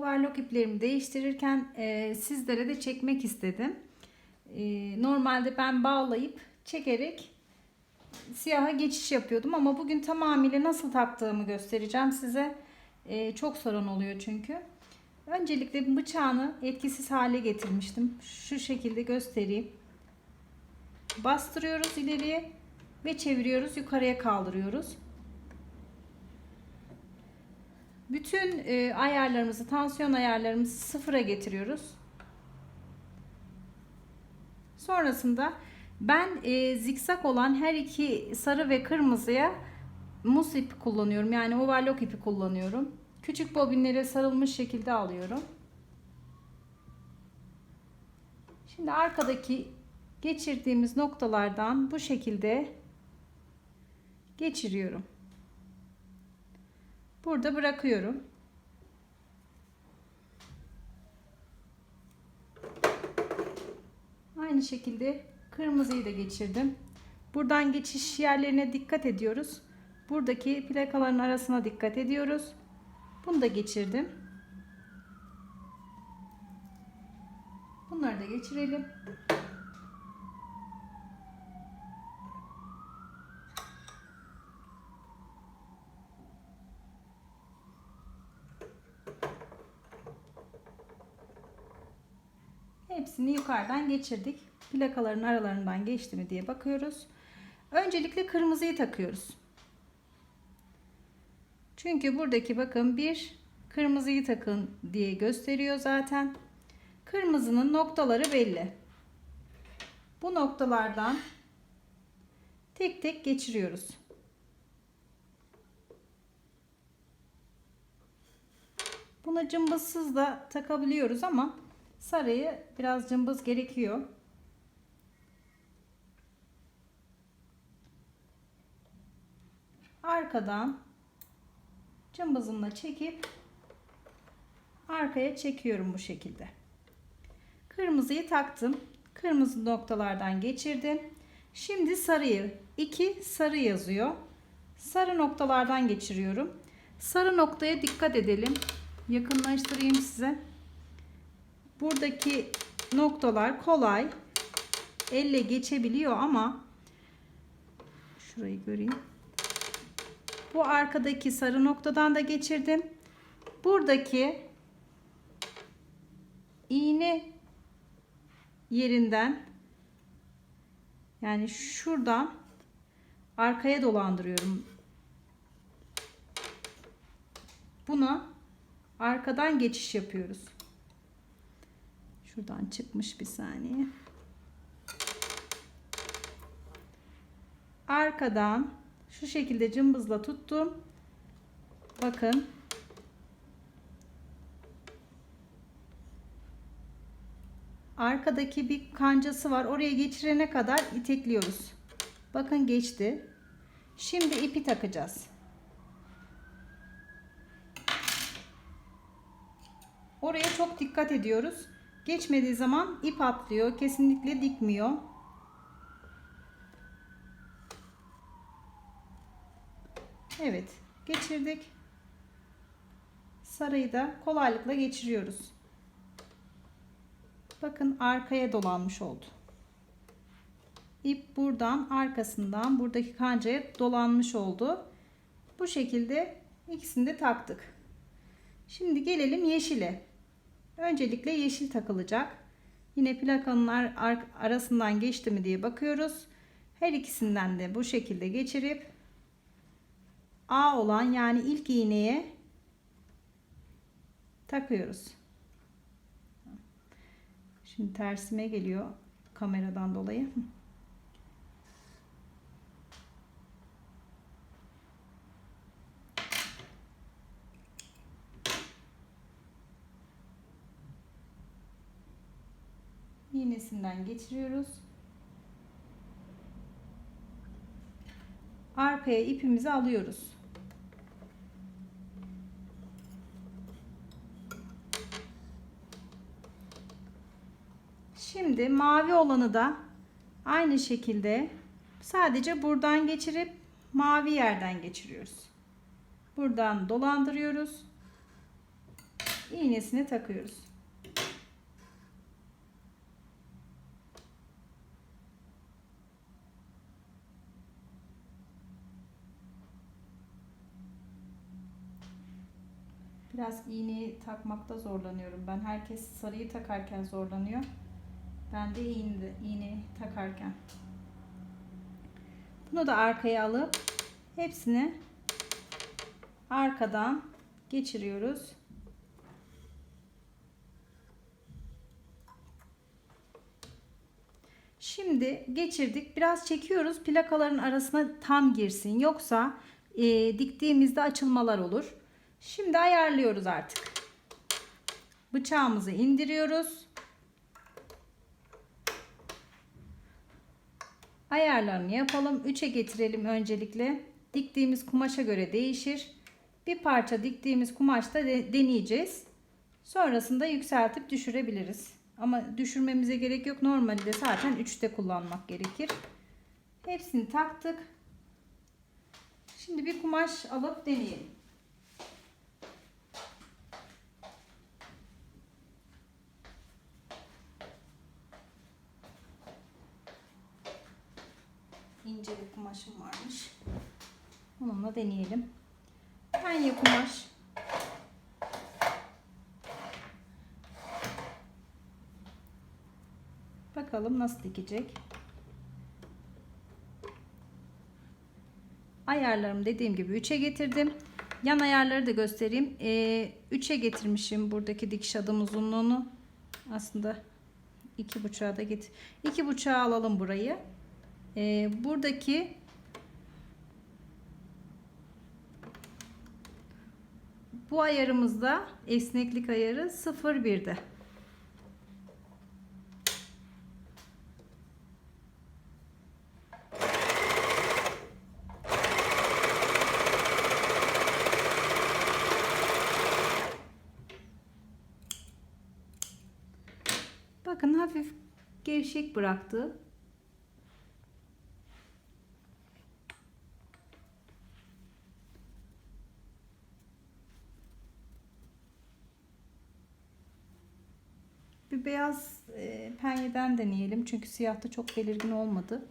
overlock iplerimi değiştirirken e, sizlere de çekmek istedim. E, normalde ben bağlayıp çekerek siyaha geçiş yapıyordum ama bugün tamamıyla nasıl taktığımı göstereceğim size. E, çok sorun oluyor çünkü. Öncelikle bıçağını etkisiz hale getirmiştim. Şu şekilde göstereyim. Bastırıyoruz ileriye ve çeviriyoruz yukarıya kaldırıyoruz. Bütün e, ayarlarımızı, tansiyon ayarlarımızı sıfıra getiriyoruz. Sonrasında ben e, zikzak olan her iki sarı ve kırmızıya mus ipi kullanıyorum. Yani overlock ipi kullanıyorum. Küçük bobinlere sarılmış şekilde alıyorum. Şimdi arkadaki geçirdiğimiz noktalardan bu şekilde geçiriyorum. Burada bırakıyorum. Aynı şekilde kırmızıyı da geçirdim. Buradan geçiş yerlerine dikkat ediyoruz. Buradaki plakaların arasına dikkat ediyoruz. Bunu da geçirdim. Bunları da geçirelim. Hepsini yukarıdan geçirdik. Plakaların aralarından geçti mi diye bakıyoruz. Öncelikle kırmızıyı takıyoruz. Çünkü buradaki bakın bir kırmızıyı takın diye gösteriyor zaten. Kırmızının noktaları belli. Bu noktalardan tek tek geçiriyoruz. Buna cımbızsız da takabiliyoruz ama sarıyı biraz cımbız gerekiyor. Arkadan cımbızımla çekip arkaya çekiyorum bu şekilde. Kırmızıyı taktım. Kırmızı noktalardan geçirdim. Şimdi sarıyı 2 sarı yazıyor. Sarı noktalardan geçiriyorum. Sarı noktaya dikkat edelim. Yakınlaştırayım size. Buradaki noktalar kolay elle geçebiliyor ama şurayı göreyim. Bu arkadaki sarı noktadan da geçirdim. Buradaki iğne yerinden yani şuradan arkaya dolandırıyorum. Buna arkadan geçiş yapıyoruz. Şuradan çıkmış bir saniye. Arkadan şu şekilde cımbızla tuttum. Bakın. Arkadaki bir kancası var. Oraya geçirene kadar itekliyoruz. Bakın geçti. Şimdi ipi takacağız. Oraya çok dikkat ediyoruz. Geçmediği zaman ip atlıyor. Kesinlikle dikmiyor. Evet. Geçirdik. Sarıyı da kolaylıkla geçiriyoruz. Bakın arkaya dolanmış oldu. İp buradan arkasından buradaki kancaya dolanmış oldu. Bu şekilde ikisini de taktık. Şimdi gelelim yeşile. Öncelikle yeşil takılacak. Yine plakanın arasından geçti mi diye bakıyoruz. Her ikisinden de bu şekilde geçirip A olan yani ilk iğneye takıyoruz. Şimdi tersime geliyor kameradan dolayı. İğnesinden geçiriyoruz. Arkaya ipimizi alıyoruz. Şimdi mavi olanı da aynı şekilde sadece buradan geçirip mavi yerden geçiriyoruz. Buradan dolandırıyoruz. iğnesini takıyoruz. Biraz iğneyi takmakta zorlanıyorum ben. Herkes sarıyı takarken zorlanıyor. Ben de iğne, iğne takarken. Bunu da arkaya alıp hepsini arkadan geçiriyoruz. Şimdi geçirdik. Biraz çekiyoruz. Plakaların arasına tam girsin. Yoksa e, diktiğimizde açılmalar olur. Şimdi ayarlıyoruz artık. Bıçağımızı indiriyoruz. Ayarlarını yapalım. 3'e getirelim öncelikle. Diktiğimiz kumaşa göre değişir. Bir parça diktiğimiz kumaşta de deneyeceğiz. Sonrasında yükseltip düşürebiliriz. Ama düşürmemize gerek yok. Normalde zaten 3'te kullanmak gerekir. Hepsini taktık. Şimdi bir kumaş alıp deneyelim. İnce bir kumaşım varmış. Onunla deneyelim. Penye kumaş. Bakalım nasıl dikecek. Ayarlarımı dediğim gibi 3'e getirdim. Yan ayarları da göstereyim. 3'e getirmişim buradaki dikiş adım uzunluğunu. Aslında 2.5'a da git. 2.5'a alalım burayı. Ee, buradaki bu ayarımızda esneklik ayarı 0.1'de. Bakın hafif gevşek bıraktı. Bir beyaz e, penyeden deneyelim. Çünkü siyahta çok belirgin olmadı.